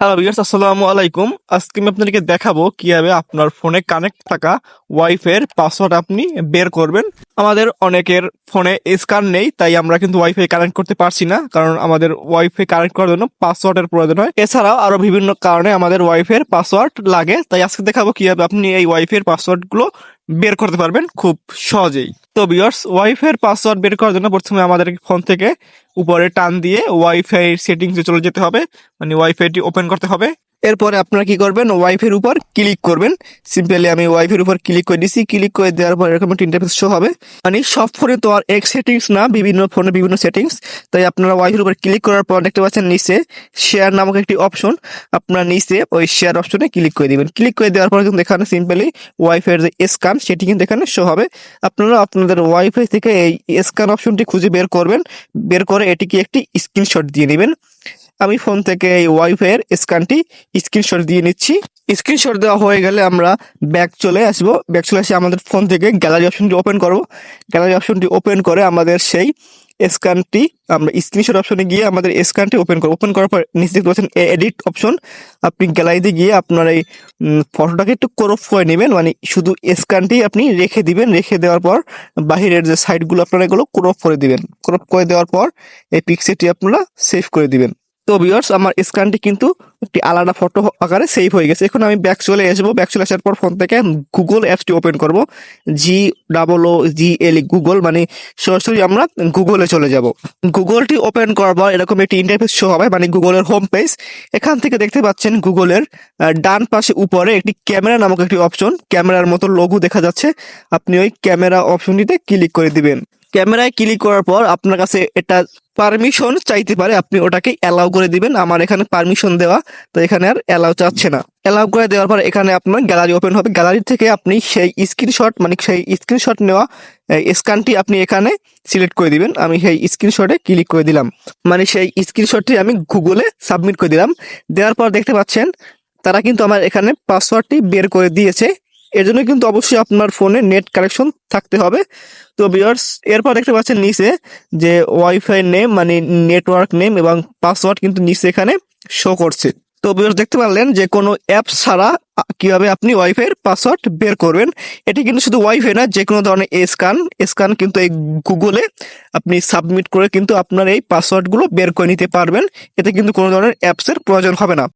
Hello viewers আসসালামু আলাইকুম। আজকে আমি আপনাদেরকে দেখাবো কীভাবে আপনার ফোনে কানেক্ট থাকা ওয়াইফাই এর পাসওয়ার্ড আপনি বের করবেন। আমাদের অনেকের ফোনে স্ক্যান নেই, তাই আমরা কিন্তু ওয়াইফাই কানেক্ট করতে পারছি না, কারণ আমাদের ওয়াইফাই কানেক্ট করার জন্য পাসওয়ার্ডের প্রয়োজন হয়। এছাড়াও আরও বিভিন্ন কারণে আমাদের ওয়াইফাই এর পাসওয়ার্ড লাগে, তাই আজকে দেখাবো কীভাবে আপনি এই ওয়াইফাই এর পাসওয়ার্ডগুলো বের করতে পারবেন খুব সহজেই। তো বিয়ার্স ওয়াইফাই এর পাসওয়ার্ড বের করার জন্য প্রথমে আমাদের ফোন থেকে উপরে টান দিয়ে ওয়াইফাই সেটিংসে চলে যেতে হবে। মানে ওয়াইফাইটি ওপেন করতে হবে। এরপরে আপনারা কি করবেন ওয়াইফের উপর ক্লিক করবেন। সিম্পলি আমি ওয়াইফের উপর ক্লিক করে দিছি। ক্লিক করে দেওয়ার পর এরকম একটা ইন্টারফেস শো হবে। মানে সব ফোনে তো আর এক সেটিংস না, বিভিন্ন ফোনে বিভিন্ন সেটিংস তাই আপনারা ওয়াইফের উপর ক্লিক করার পর দেখতে পাচ্ছেন নিচে শেয়ার নামক একটি অপশন আপনারা নিচে ওই শেয়ার অপশনে ক্লিক করে দিবেন। ক্লিক করে দেওয়ার পর কিন্তু এখানে সিম্পলি ওয়াইফের যে স্ক্যান সেটি কিন্তু এখানে শো হবে। আপনারা আপনাদের ওয়াইফাই থেকে এই স্ক্যান অপশনটি খুঁজে বের করবেন। বের করে এটিকে একটি স্ক্রিনশট দিয়ে নেবেন আমি ফোন থেকে এই ওয়াইফাই এর স্ক্যানটি স্ক্রিনশট দিয়ে নিচ্ছি। স্ক্রিনশট দেওয়া হয়ে গেলে আমরা ব্যাক চলে আসব। ব্যাক চলে এসে আমাদের ফোন থেকে গ্যালারি অপশনটি ওপেন করব। গ্যালারি অপশনটি ওপেন করে আমাদের সেই স্ক্যানটি আমরা স্ক্রিনশট অপশনে গিয়ে আমাদের স্ক্যানটি ওপেন করব। ওপেন করার পর নিচে দেখতে পাচ্ছেন এডিট অপশন। আপনি গ্যালারিতে গিয়ে আপনার এই ফটোটাকে একটু ক্রপ করে নেবেন। মানে শুধু স্ক্যানটি আপনি রেখে দিবেন। রেখে দেওয়ার পর বাহিরের যে সাইডগুলো আপনারা এগুলো ক্রপ করে দিবেন। ক্রপ করে দেওয়ার পর এই পিকচারটি আপনারা সেভ করে দিবেন। তো ভিউয়ার্স আমার স্ক্যানটি কিন্তু একটি আলাদা ফটো আকারে সেভ হয়ে গেছে। এখন আমি ব্যাক চলে আসব। ব্যাক চলে আসার পর ফোন থেকে গুগল অ্যাপসটি ওপেন করব। জি ডাবল ও জি এল গুগল মানে সরাসরি আমরা গুগলে চলে যাব। গুগলটি ওপেন করার পর এরকম একটি ইন্টারফেস শো হবে মানে গুগলের হোম পেজ এখান থেকে দেখতে পাচ্ছেন গুগলের ডান পাশে উপরে একটি ক্যামেরা নামক একটি অপশন ক্যামেরার মতো লঘু দেখা যাচ্ছে। আপনি ওই ক্যামেরা অপশনটিতে ক্লিক করে দিবেন। ক্যামেরায় ক্লিক করার পর আপনার কাছে এটা পারমিশন চাইতে পারে, আপনি ওটাকে অ্যালাউ করে দিবেন। আমার এখানে পারমিশন দেওয়া, তো এখানে আর অ্যালাউ চাচ্ছে না। অ্যালাউ করে দেওয়ার পর এখানে আপনার গ্যালারি ওপেন হবে। গ্যালারি থেকে আপনি সেই স্ক্রিনশট মানে সেই স্ক্রিনশট নেওয়া স্ক্যানটি আপনি এখানে সিলেক্ট করে দিবেন। আমি সেই স্ক্রিনশটে ক্লিক করে দিলাম। মানে সেই স্ক্রিনশটটি আমি গুগলে সাবমিট করে দিলাম। দেওয়ার পর দেখতে পাচ্ছেন, তারা কিন্তু আমার এখানে পাসওয়ার্ডটি বের করে দিয়েছে। এর জন্য কিন্তু অবশ্যই আপনার ফোনে নেট কানেকশন থাকতে হবে। তো বিয়ার্স এরপর দেখতে পাচ্ছেন নিচে যে ওয়াইফাই নেম মানে নেটওয়ার্ক নেম এবং পাসওয়ার্ড কিন্তু নিচে এখানে শো করছে। তো বিয়ার্স দেখতে পারলেন যে কোনো অ্যাপ ছাড়া কীভাবে আপনি ওয়াইফাই পাসওয়ার্ড বের করবেন। এটি কিন্তু শুধু ওয়াইফাই না, যে কোনো ধরনের স্ক্যান স্ক্যান কিন্তু এই গুগলে আপনি সাবমিট করে কিন্তু আপনার এই পাসওয়ার্ডগুলো বের করে নিতে পারবেন। এতে কিন্তু কোনো ধরনের অ্যাপসের প্রয়োজন হবে না।